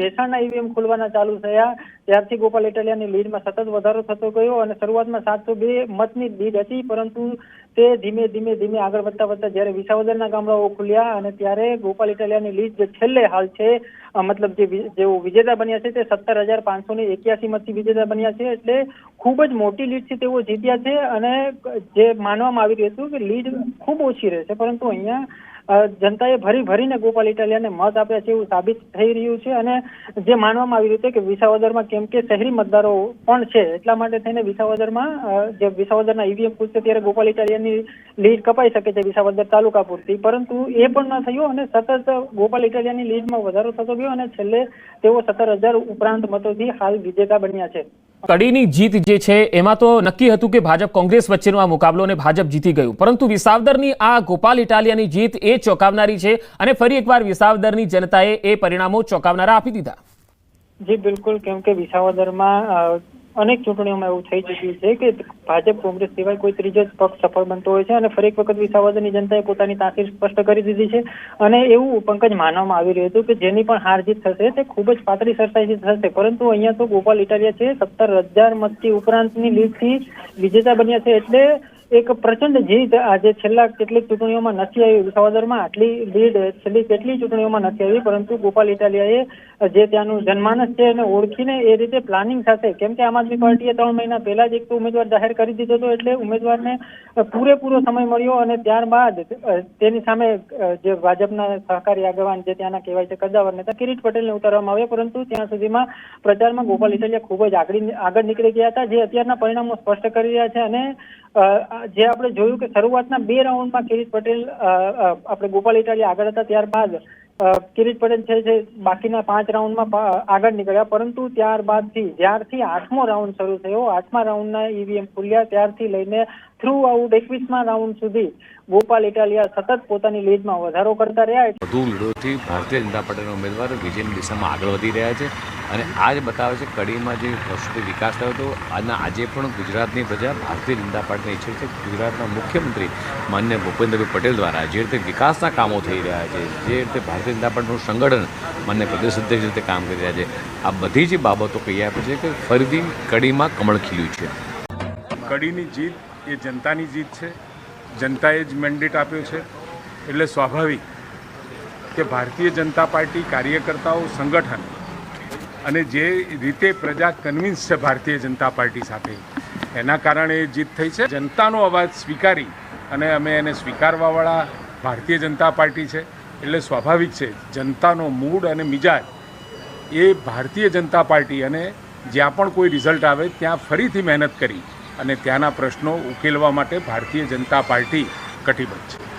ભેસાણના EVM ખોલવાના ચાલુ થયા. ત્યારથી ગોપાલ ઇટાલિયાની લીડમાં સતત વધારો થતો ગયો અને શરૂઆતમાં સાતસો બે મતની લીડ હતી, પરંતુ તે ધીમે ધીમે ધીમે આગળ વધતા વધતા જ્યારે વિસાવદરના ગામડાઓ ખુલ્યા અને ત્યારે ગોપાલ ઇટાલિયાની લીડ જે છેલ્લે હાલ છે મતલબ જે જેઓ વિજેતા બન્યા છે તે સત્તર હજાર પાંચસો ને એક્યાસી મતથી વિજેતા બન્યા છે, એટલે ખૂબ જ મોટી લીડ છે તેઓ જીત્યા છે અને જે માનવામાં આવી રહ્યું હતું કે લીડ ખૂબ ઓછી રહેશે પરંતુ અહીંયા જનતાએ ભરી ભરીને ગોપાલ ઇટાલિયાને મત આપ્યા છે એવું સાબિત થઈ રહ્યું છે અને જે માનવામાં આવી રહ્યું છે કે વિસાવદરમાં કેમ કે શહેરી મતદારો પણ છે, એટલા માટે થઈને વિસાવદરમાં જે વિસાવદરના ઈવીએમ પૂછશે ત્યારે ગોપાલ ઇટાલિયાની લીડ કપાઈ શકે છે વિસાવદર તાલુકા પૂરતી, પરંતુ એ પણ ન થયું અને સતત ગોપાલ ઇટાલિયાની લીડમાં વધારો થતો ગયો અને છેલ્લે તેઓ સત્તર હજાર ઉપરાંત મતોથી હાલ વિજેતા બન્યા છે. કડીની જીત જે છે, એમાં તો નક્કી હતું કે ભાજપ કોંગ્રેસ વચ્ચેનો આ મુકાબલો અને ભાજપ જીતી ગયું. પરંતુ વિસાવદરની આ ગોપાલ ઇટાલિયાની જીત એ ચોંકાવનારી છે અને ફરી એકવાર વિસાવદરની જનતાએ એ પરિણામો ચોંકાવનારા આપી દીધા. જી, બિલકુલ. કેમ કે વિસાવદરમાં અનેક ચૂંટણીઓમાં એવું થઈ ચૂક્યું છે કે ભાજપ કોંગ્રેસ સિવાય કોઈ ત્રીજો જ પક્ષ સફળ બનતો હોય છે અને ફરી એક વખત વિસાવદરની જનતાએ પોતાની તાસીર સ્પષ્ટ કરી દીધી છે. અને એવું પંકજ માનવામાં આવી રહ્યું હતું કે જેની પણ હાર જીત થશે તે ખૂબ જ પાતળી સરસાઈથી થશે. પરંતુ અહીંયા તો ગોપાલ ઇટાલિયા છે, સત્તર હજાર મતથી ઉપરાંતની લીડથી વિજેતા બન્યા છે એટલે એક પ્રચંડ જીત આજે છેલ્લા કેટલીક ચૂંટણીઓમાં નથી આવી. વિસાવદરમાં આટલી લીડ છેલ્લી કેટલી ચૂંટણીઓમાં નથી આવી, પરંતુ ગોપાલ ઇટાલિયાએ જે ત્યાંનું જનમાનસ છે એને ઓળખીને એ રીતે પ્લાનિંગ સાથે કેમ કે આમ આદમી પાર્ટીએ ત્રણ મહિના પહેલા જ એક ઉમેદવાર જાહેર કરી દીધો હતો એટલે ઉમેદવારને પૂરેપૂરો સમય મળ્યો અને ત્યારબાદ તેની સામે જે ભાજપના સહકારી આગેવાન જે ત્યાંના કહેવાય છે, કદાવર નેતા કિરીટ પટેલને ઉતારવામાં આવ્યા, પરંતુ ત્યાં સુધીમાં પ્રચારમાં ગોપાલ ઇટાલિયા ખૂબ જ આગળ આગળ નીકળી ગયા હતા, જે અત્યારના પરિણામો સ્પષ્ટ કરી રહ્યા છે અને જે આપણે જોયું કે શરૂઆતના બે રાઉન્ડમાં કિરીટ પટેલ આપણે ગોપાલ ઇટાલિયા આગળ હતા, ત્યારબાદ કિરીટ પટેલ છે જે બાકીના પાંચ રાઉન્ડમાં આગળ નીકળ્યા. પરંતુ ત્યારબાદથી, જ્યારથી આઠમો રાઉન્ડ શરૂ થયો, આઠમા રાઉન્ડના ઈવીએમ ખુલ્યા. ત્યારથી લઈને થ્રુ આઉટ એકવીસમા રાઉન્ડ સુધી ગોપાલ ઇટાલિયા સતત પોતાની લીડમાં વધારો કરતા રહ્યા. વધુ લીડોથી ભારતીય જનતા પાર્ટીના ઉમેદવાર વિજયની દિશામાં આગળ વધી રહ્યા છે. અને આ જ બતાવે છે કડીમાં જે વર્ષોથી વિકાસ થયો હતો. અને આજે પણ ગુજરાતની પ્રજા ભારતીય જનતા પાર્ટીને ઈચ્છે છે ગુજરાતના મુખ્યમંત્રી માન્ય ભૂપેન્દ્રભાઈ પટેલ દ્વારા જે રીતે વિકાસના કામો થઈ રહ્યા છે, જે રીતે ભારતીય જનતા પાર્ટીનું સંગઠન માન્ય પ્રદેશ અધ્યક્ષ રીતે કામ કરી રહ્યા છે, આ બધી જ બાબતો કહી આપે છે કે ફરીથી કડીમાં કમળ ખીલ્યું છે. કડીની જીત એ જનતાની જીત છે. જનતાએ જ મેન્ડેટ આપ્યો છે. એટલે સ્વાભાવિક કે ભારતીય જનતા પાર્ટી કાર્યકર્તાઓ, સંગઠન અને જે રીતે પ્રજા કન્વિન્સ છે ભારતીય જનતા પાર્ટી સાથે, એના કારણે જીત થઈ છે. જનતાનો અવાજ સ્વીકારી અને અમે એને સ્વીકારવાવાળા ભારતીય જનતા પાર્ટી છે, એટલે સ્વાભાવિક છે, જનતાનો મૂડ અને મિજાજ એ ભારતીય જનતા પાર્ટી અને જ્યાં પણ કોઈ રિઝલ્ટ આવે ત્યાં ફરીથી મહેનત કરી અને ત્યાંના પ્રશ્નો ઉકેલવા માટે ભારતીય જનતા પાર્ટી કટિબદ્ધ છે.